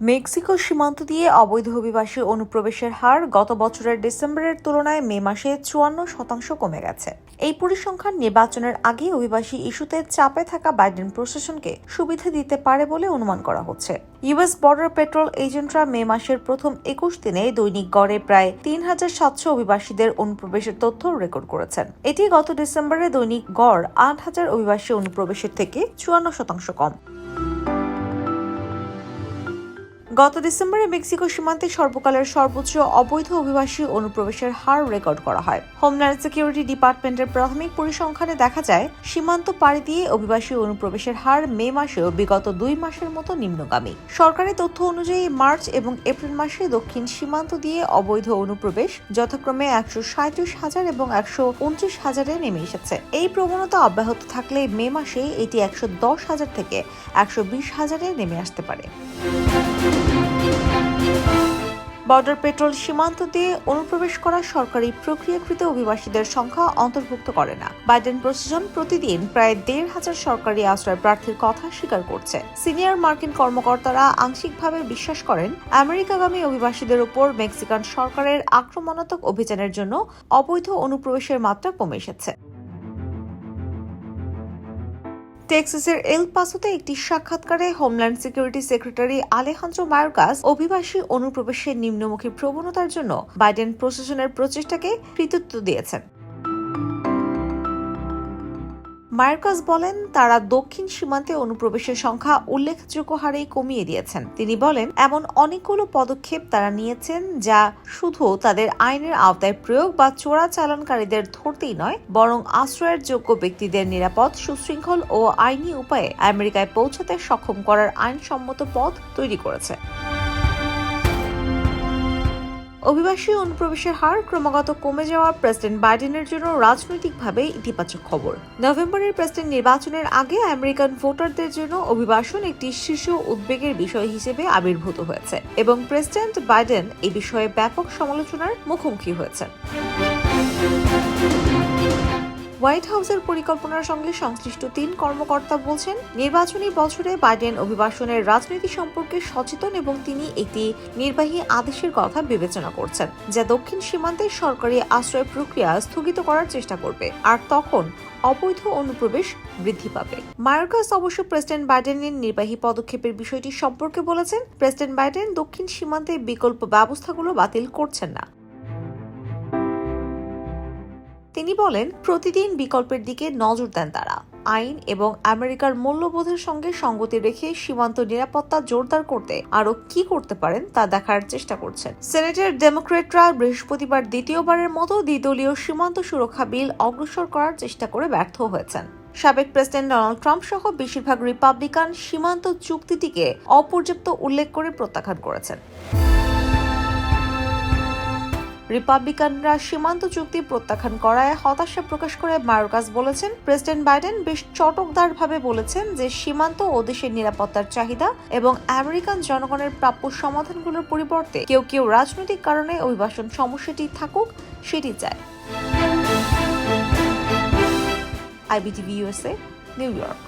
Mexico সীমান্ত দিয়ে অবৈধ অভিবাসী অনুপ্রবেশের হার গত বছরের ডিসেম্বরের তুলনায় মে মাসে চুয়ান্ন শতাংশ কমে গেছে। এই পরিসংখ্যান নির্বাচনের আগে অভিবাসী ইস্যুতে চাপে থাকা বাইডেন প্রশাসনকে সুবিধা দিতে পারে বলে অনুমান করা হচ্ছে। ইউএস বর্ডার পেট্রোল এজেন্টরা মে মাসের প্রথম একুশ দিনে দৈনিক গড়ে প্রায় তিন হাজার সাতশো অভিবাসীদের অনুপ্রবেশের তথ্য রেকর্ড করেছেন। এটি গত ডিসেম্বরে দৈনিক গড় আট হাজার অভিবাসী অনুপ্রবেশের থেকে চুয়ান্ন শতাংশ কম। গত ডিসেম্বরে মেক্সিকো সীমান্তে সর্বকালের সর্বোচ্চ অবৈধ অভিবাসী অনুপ্রবেশের হার রেকর্ড করা হয়। হোমল্যান্ড সিকিউরিটি ডিপার্টমেন্টের প্রাথমিক পরিসংখ্যানে দেখা যায়, সীমান্ত পাড়ি দিয়ে অভিবাসী অনুপ্রবেশের হার মে মাসেও বিগত দুই মাসের মতো নিম্নগামী। সরকারি তথ্য অনুযায়ী মার্চ এবং এপ্রিল মাসে দক্ষিণ সীমান্ত দিয়ে অবৈধ অনুপ্রবেশ যথাক্রমে একশো সাঁত্রিশ হাজার এবং একশো উনত্রিশ হাজারে নেমে এসেছে। এই প্রবণতা অব্যাহত থাকলে মে মাসে এটি একশো দশ হাজার থেকে একশো বিশ হাজারে নেমে আসতে পারে। বর্ডার পেট্রোল সীমান্ত দিয়ে অনুপ্রবেশ করা সরকারি প্রক্রিয়াকৃত অভিবাসীদের সংখ্যা অন্তর্ভুক্ত করে না। বাইডেন প্রশাসন প্রতিদিন প্রায় দেড় হাজার সরকারি আশ্রয় প্রার্থীর কথা স্বীকার করছে। সিনিয়র মার্কিন কর্মকর্তারা আংশিকভাবে বিশ্বাস করেন, আমেরিকাগামী অভিবাসীদের উপর মেক্সিকান সরকারের আক্রমণাত্মক অভিযানের জন্য অবৈধ অনুপ্রবেশের মাত্রা কমে এসেছে। টেক্সাসের এল পাসোতে একটি সাক্ষাৎকারে homeland security secretary Alejandro Mayorkas অভিবাসী অনুপ্রবেশের নিম্নমুখী প্রবণতার জন্য বাইডেন প্রশাসনের প্রচেষ্টাকে কৃতিত্ব দিয়েছেন। মায়ারকাস বলেন, তারা দক্ষিণ সীমান্তে অনুপ্রবেশের সংখ্যা উল্লেখযোগ্য হারে কমিয়ে দিয়েছেন। তিনি বলেন, এমন অনেকগুলো পদক্ষেপ তারা নিয়েছেন যা শুধু তাদের আইনের আওতায় প্রয়োগ বা চোরাচালানকারীদের ধরতেই নয়, বরং আশ্রয়ের যোগ্য ব্যক্তিদের নিরাপদ, সুশৃঙ্খল ও আইনি উপায়ে আমেরিকায় পৌঁছাতে সক্ষম করার আইনসম্মত পথ তৈরি করেছে। অভিবাসী অনুপ্রবেশের হার ক্রমাগত কমে যাওয়া প্রেসিডেন্ট বাইডেনের জন্য রাজনৈতিকভাবে ইতিবাচক খবর। নভেম্বরের প্রেসিডেন্ট নির্বাচনের আগে আমেরিকান ভোটারদের জন্য অভিবাসন একটি শীর্ষ উদ্বেগের বিষয় হিসেবে আবির্ভূত হয়েছে এবং প্রেসিডেন্ট বাইডেন এ বিষয়ে ব্যাপক সমালোচনার মুখোমুখি হয়েছেন। হোয়াইট হাউসের পরিকল্পনার সঙ্গে সংশ্লিষ্ট তিন কর্মকর্তা বলছেন, নির্বাচনী বছরে বাইডেন অভিবাসনের রাজনীতি সম্পর্কে সচেতন এবং তিনি একটি নির্বাহী আদেশের কথা বিবেচনা করছেন, যা দক্ষিণ সীমান্তে সরকারি আশ্রয় প্রক্রিয়া স্থগিত করার চেষ্টা করবে, আর তখন অবৈধ অনুপ্রবেশ বৃদ্ধি পাবে। মার্কাস অবশ্য প্রেসিডেন্ট বাইডেনের নির্বাহী পদক্ষেপের বিষয়টি সম্পর্কে বলেছেন, প্রেসিডেন্ট বাইডেন দক্ষিণ সীমান্তে বিকল্প ব্যবস্থাগুলো বাতিল করছেন না। তিনি বলেন, প্রতিদিন বিকল্পের দিকে নজর দেন তারা। আইন এবং আমেরিকার মূল্যবোধের সঙ্গে সঙ্গতি রেখে সীমান্ত নিরাপত্তা জোরদার করতে আরও কি করতে পারেন তা দেখার চেষ্টা করছেন। সেনেটের ডেমোক্রেটরা বৃহস্পতিবার দ্বিতীয়বারের মতো দ্বিদলীয় সীমান্ত সুরক্ষা বিল অগ্রসর করার চেষ্টা করে ব্যর্থ হয়েছেন। সাবেক প্রেসিডেন্ট ডোনাল্ড ট্রাম্প সহ বেশিরভাগ রিপাবলিকান সীমান্ত চুক্তিটিকে অপর্যাপ্ত উল্লেখ করে প্রত্যাখ্যান করেছেন। রিপাবলিকানরা সীমান্ত চুক্তি প্রত্যাখ্যান করায় হতাশা প্রকাশ করে মার্কাস বলেছেন, প্রেসিডেন্ট বাইডেন বেশ চটকদারভাবে বলেছেন যে সীমান্ত ও দেশের নিরাপত্তার চাহিদা এবং আমেরিকান জনগণের প্রাপ্য সমাধানগুলোর পরিবর্তে কেউ কেউ রাজনৈতিক কারণে অভিবাসন সমস্যাটি থাকুক, সেটি চায়। IBTV USA New York.